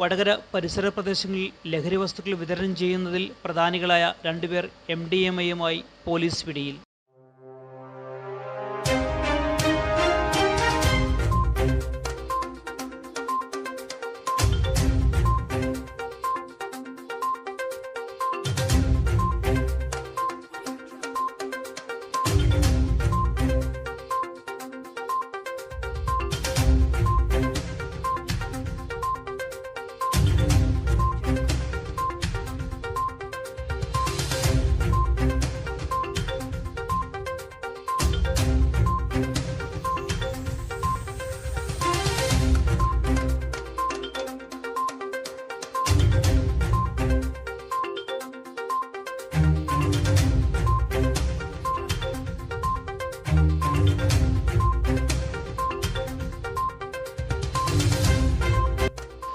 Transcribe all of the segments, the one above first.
വടകര പരിസര പ്രദേശങ്ങളിൽ ലഹരി വസ്തുക്കൾ വിതരണം ചെയ്യുന്നതിൽ പ്രധാനികളായ രണ്ടുപേർ എം ഡി എം എയുമായി പോലീസ് പിടിയിൽ.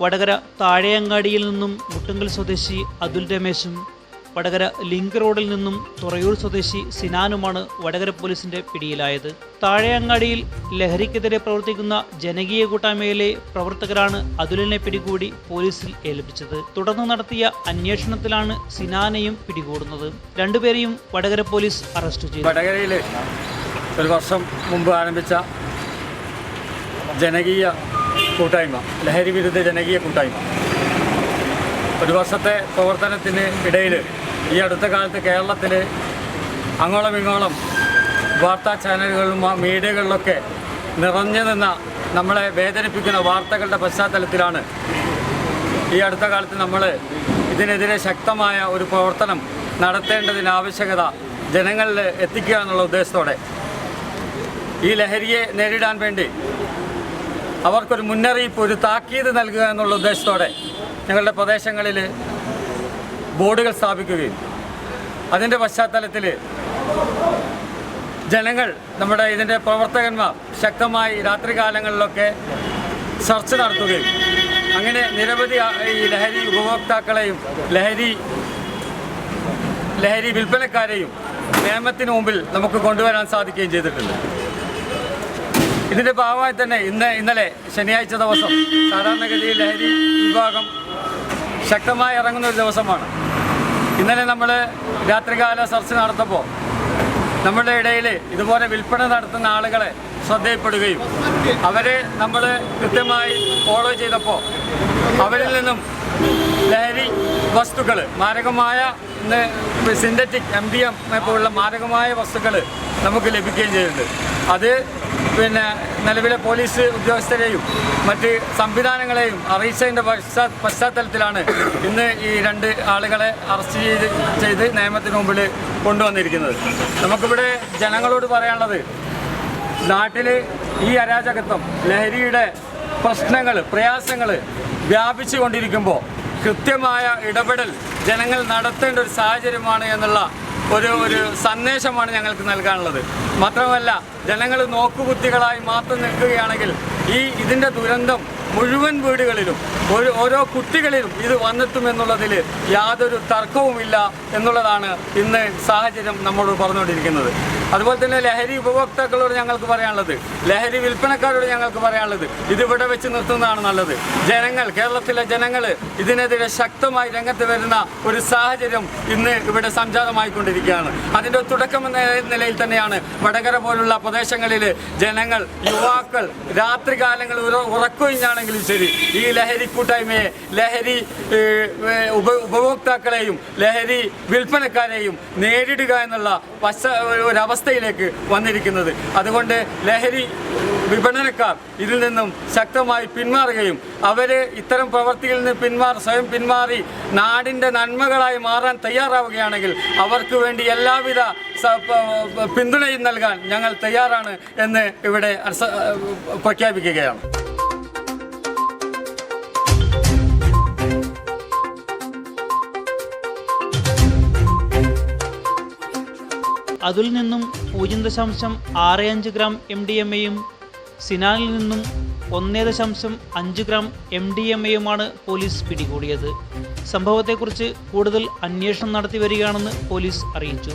വടകര താഴെയങ്ങാടിയിൽ നിന്നും മുട്ടുങ്കൽ സ്വദേശി അതുൽ രമേശും വടകര ലിങ്ക് റോഡിൽ നിന്നും തുറയൂർ സ്വദേശി സിനാനുമാണ് വടകര പോലീസിന്റെ പിടിയിലായത്. താഴെയങ്ങാടിയിൽ ലഹരിക്കെതിരെ പ്രവർത്തിക്കുന്ന ജനകീയ കൂട്ടായ്മയിലെ പ്രവർത്തകരാണ് അതുലിനെ പിടികൂടി പോലീസിൽ ഏൽപ്പിച്ചത്. തുടർന്ന് നടത്തിയ അന്വേഷണത്തിലാണ് സിനാനെയും പിടികൂടുന്നത്. രണ്ടുപേരെയും വടകര പോലീസ് അറസ്റ്റ് ചെയ്തു. വടകരയിലെ ഒരു വർഷം മുമ്പ് ആരംഭിച്ച ജനകീയ കൂട്ടായ്മ ലഹരി വിരുദ്ധ ജനകീയ കൂട്ടായ്മ. ഒരു വർഷത്തെ പ്രവർത്തനത്തിന് ഇടയിൽ ഈ അടുത്ത കാലത്ത് കേരളത്തിൽ അങ്ങോളം ഇങ്ങോളം വാർത്താ ചാനലുകളും മീഡിയകളിലൊക്കെ നിറഞ്ഞു നിന്ന നമ്മളെ വേദനിപ്പിക്കുന്ന വാർത്തകളുടെ പശ്ചാത്തലത്തിലാണ് ഈ അടുത്ത കാലത്ത് നമ്മൾ ഇതിനെതിരെ ശക്തമായ ഒരു പ്രവർത്തനം നടത്തേണ്ടതിന് ആവശ്യകത ജനങ്ങളിൽ എത്തിക്കുക എന്നുള്ള ഉദ്ദേശത്തോടെ ഈ ലഹരിയെ നേരിടാൻ വേണ്ടി അവർക്കൊരു മുന്നറിയിപ്പ് ഒരു താക്കീത് നൽകുക എന്നുള്ള ഉദ്ദേശത്തോടെ ഞങ്ങളുടെ പ്രദേശങ്ങളിൽ ബോർഡുകൾ സ്ഥാപിക്കുകയും അതിന്റെ പശ്ചാത്തലത്തിൽ ജനങ്ങൾ നമ്മുടെ ഇതിന്റെ പ്രവർത്തകന്മാർ ശക്തമായി രാത്രികാലങ്ങളിലൊക്കെ ചർച്ച നടത്തുകയും അങ്ങനെ നിരവധി ഈ ലഹരി ഉപഭോക്താക്കളെയും ലഹരി ലഹരി വിൽപ്പനക്കാരെയും നിയമത്തിന് മുമ്പിൽ നമുക്ക് കൊണ്ടുവരാൻ സാധിക്കുകയും ചെയ്തിട്ടുണ്ട്. ഇതിന്റെ ഭാഗമായി തന്നെ ഇന്ന് ഇന്നലെ ശനിയാഴ്ച ദിവസം സാധാരണഗതിയിൽ ലഹരി വിഭാഗം ശക്തമായി ഇറങ്ങുന്ന ഒരു ദിവസമാണ്. ഇന്നലെ നമ്മൾ രാത്രികാല സെർച്ച് നടത്തപ്പോൾ നമ്മുടെ ഇടയിൽ ഇതുപോലെ വിൽപ്പന നടത്തുന്ന ആളുകളെ ശ്രദ്ധയിൽപ്പെടുകയും അവരെ നമ്മൾ കൃത്യമായി ഫോളോ ചെയ്തപ്പോൾ അവരിൽ നിന്നും ലഹരി വസ്തുക്കൾ മാരകമായ സിന്തറ്റിക് എം ഡി എം പോലുള്ള മാരകമായ വസ്തുക്കൾ നമുക്ക് ലഭിക്കുകയും ചെയ്തിട്ടുണ്ട് അത് പിന്നെ നിലവിലെ പോലീസ് ഉദ്യോഗസ്ഥരെയും മറ്റ് സംവിധാനങ്ങളെയും അറിയിച്ചതിന്റെ പശ്ചാ പശ്ചാത്തലത്തിലാണ് ഇന്ന് ഈ രണ്ട് ആളുകളെ അറസ്റ്റ് ചെയ്ത് ചെയ്ത് നിയമത്തിന് മുമ്പിൽ കൊണ്ടുവന്നിരിക്കുന്നത്. നമുക്കിവിടെ ജനങ്ങളോട് പറയാനുള്ളത് നാട്ടിൽ ഈ അരാജകത്വം ലഹരിയുടെ പ്രശ്നങ്ങൾ പ്രയാസങ്ങൾ വ്യാപിച്ചു കൊണ്ടിരിക്കുമ്പോൾ കൃത്യമായ ഇടപെടൽ ജനങ്ങൾ നടത്തേണ്ട ഒരു സാഹചര്യമാണ് എന്നുള്ള ഒരു ഒരു സന്ദേശമാണ് ഞങ്ങൾക്ക് നൽകാനുള്ളത്. മാത്രമല്ല ജനങ്ങൾ നോക്കുകുത്തികളായി മാത്രം നിൽക്കുകയാണെങ്കിൽ ഈ ഇതിന്റെ ദുരന്തം മുഴുവൻ വീടുകളിലും ഒരു ഓരോ കുട്ടികളിലും ഇത് വന്നെത്തുമെന്നുള്ളതിൽ യാതൊരു തർക്കവുമില്ല എന്നുള്ളതാണ് ഇന്ന് സാഹചര്യം നമ്മോട് പറഞ്ഞുകൊണ്ടിരിക്കുന്നത്. അതുപോലെ തന്നെ ലഹരി ഉപഭോക്താക്കളോട് ഞങ്ങൾക്ക് പറയാനുള്ളത് ലഹരി വിൽപ്പനക്കാരോട് ഞങ്ങൾക്ക് പറയാനുള്ളത് ഇതിവിടെ വെച്ച് നിർത്തുന്നതാണ് നല്ലത്. ജനങ്ങൾ കേരളത്തിലെ ജനങ്ങൾ ഇതിനെതിരെ ശക്തമായി രംഗത്ത് വരുന്ന ഒരു സാഹചര്യം ഇന്ന് ഇവിടെ സംജാതമായിക്കൊണ്ടിരിക്കുകയാണ്. അതിന്റെ തുടക്കം എന്ന നിലയിൽ തന്നെയാണ് വടകര പോലുള്ള പ്രദേശങ്ങളിൽ ജനങ്ങൾ യുവാക്കൾ രാത്രി കാലങ്ങൾ ഉറക്കുകഴിഞ്ഞാണെങ്കിലും ശരി. ഈ ലഹരി കൂട്ടായ്മയെ ലഹരി ഉപഭോക്താക്കളെയും ലഹരി വിൽപ്പനക്കാരെയും നേരിടുക എന്നുള്ള പശ്ച ഒരവസ്ഥയിലേക്ക് വന്നിരിക്കുന്നത്. അതുകൊണ്ട് ലഹരി വിപണനക്കാർ ഇതിൽ നിന്നും ശക്തമായി പിന്മാറുകയും അവർ ഇത്തരം പ്രവൃത്തിയിൽ നിന്ന് പിന്മാറി സ്വയം പിന്മാറി നാടിന്റെ നന്മകളായി മാറാൻ തയ്യാറാവുകയാണെങ്കിൽ അവർക്ക് വേണ്ടി എല്ലാവിധ പിന്തുണയും നൽകാൻ ഞങ്ങൾ തയ്യാറാണ് എന്ന് ഇവിടെ പ്രഖ്യാപിക്കുകയാണ്. അതിൽ നിന്നും പൂജ്യം ദശാംശം ആറ് അഞ്ച് ഗ്രാം എം ഡി എം എയും സിനാലിൽ നിന്നും ഒന്നേ ദശാംശം അഞ്ച് ഗ്രാം എം ഡി എം എയുമാണ് പോലീസ് പിടികൂടിയത്. സംഭവത്തെക്കുറിച്ച് കൂടുതൽ അന്വേഷണം നടത്തി വരികയാണെന്ന് പോലീസ് അറിയിച്ചു.